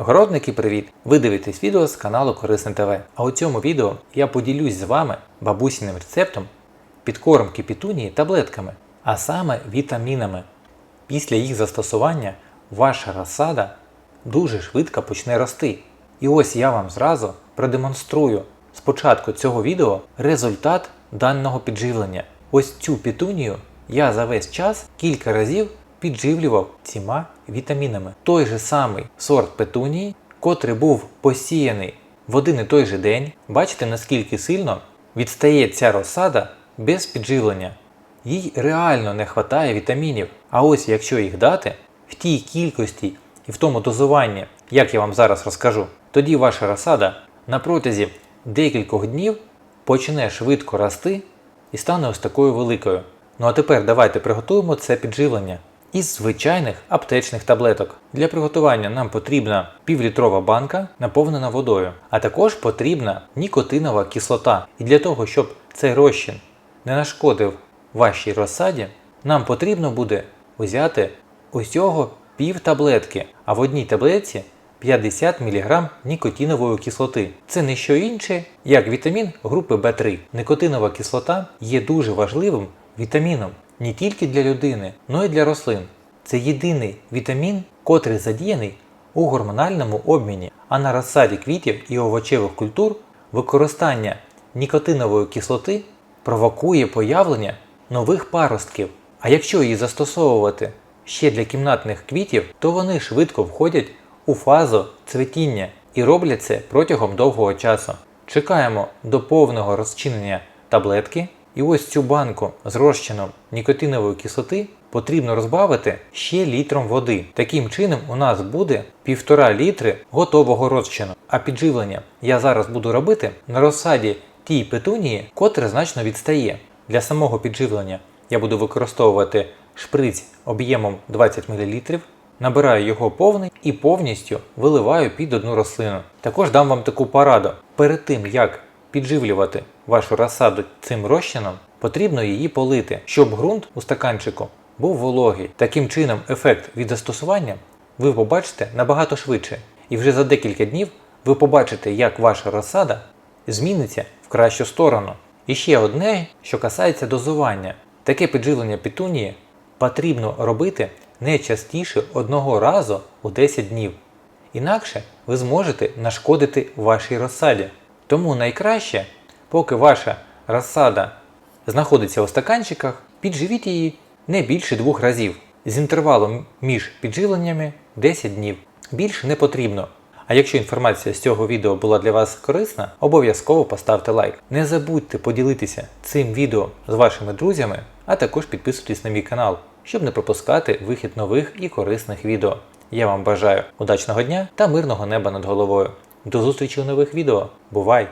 Огородники, привіт! Ви дивитесь відео з каналу Корисне ТВ. А у цьому відео я поділюсь з вами бабусіним рецептом підкормки пітунії таблетками, а саме вітамінами. Після їх застосування ваша розсада дуже швидко почне рости. І ось я вам зразу продемонструю спочатку цього відео результат даного підживлення. Ось цю пітунію я за весь час кілька разів підживлював цими вітамінами. Той же самий сорт петунії, котрий був посіяний в один і той же день, бачите наскільки сильно відстає ця розсада без підживлення. Їй реально не вистачає вітамінів. А ось якщо їх дати в тій кількості і в тому дозуванні, як я вам зараз розкажу, тоді ваша розсада на протязі декількох днів почне швидко рости і стане ось такою великою. Ну а тепер давайте приготуємо це підживлення із звичайних аптечних таблеток. Для приготування нам потрібна півлітрова банка, наповнена водою, а також потрібна нікотинова кислота. І для того, щоб цей розчин не нашкодив вашій розсаді, нам потрібно буде взяти усього пів таблетки, а в одній таблетці 50 мг нікотинової кислоти. Це не що інше, як вітамін групи В3. Никотинова кислота є дуже важливим вітаміном не тільки для людини, але й для рослин. Це єдиний вітамін, котрий задіяний у гормональному обміні, а на розсаді квітів і овочевих культур використання нікотинової кислоти провокує появлення нових паростків. А якщо її застосовувати ще для кімнатних квітів, то вони швидко входять у фазу цвітіння і роблять це протягом довгого часу. Чекаємо до повного розчинення таблетки, і ось цю банку з розчином нікотинової кислоти потрібно розбавити ще літром води. Таким чином у нас буде 1,5 літри готового розчину. А підживлення я зараз буду робити на розсаді тій петунії, котре значно відстає. Для самого підживлення я буду використовувати шприць об'ємом 20 мл, набираю його повний і повністю виливаю під одну рослину. Також дам вам таку пораду. Перед тим як підживлювати вашу розсаду цим розчином, потрібно її полити, щоб ґрунт у стаканчику був вологий. Таким чином, ефект від застосування ви побачите набагато швидше. І вже за декілька днів ви побачите, як ваша розсада зміниться в кращу сторону. І ще одне, що касається дозування. Таке підживлення петунії потрібно робити не частіше одного разу у 10 днів. Інакше ви зможете нашкодити вашій розсаді. Тому найкраще, поки ваша розсада знаходиться у стаканчиках, підживіть її не більше двох разів з інтервалом між підживленнями 10 днів. Більше не потрібно. А якщо інформація з цього відео була для вас корисна, обов'язково поставте лайк. Не забудьте поділитися цим відео з вашими друзями, а також підписуйтесь на мій канал, щоб не пропускати вихід нових і корисних відео. Я вам бажаю удачного дня та мирного неба над головою. До зустрічі у нових відео. Бувай!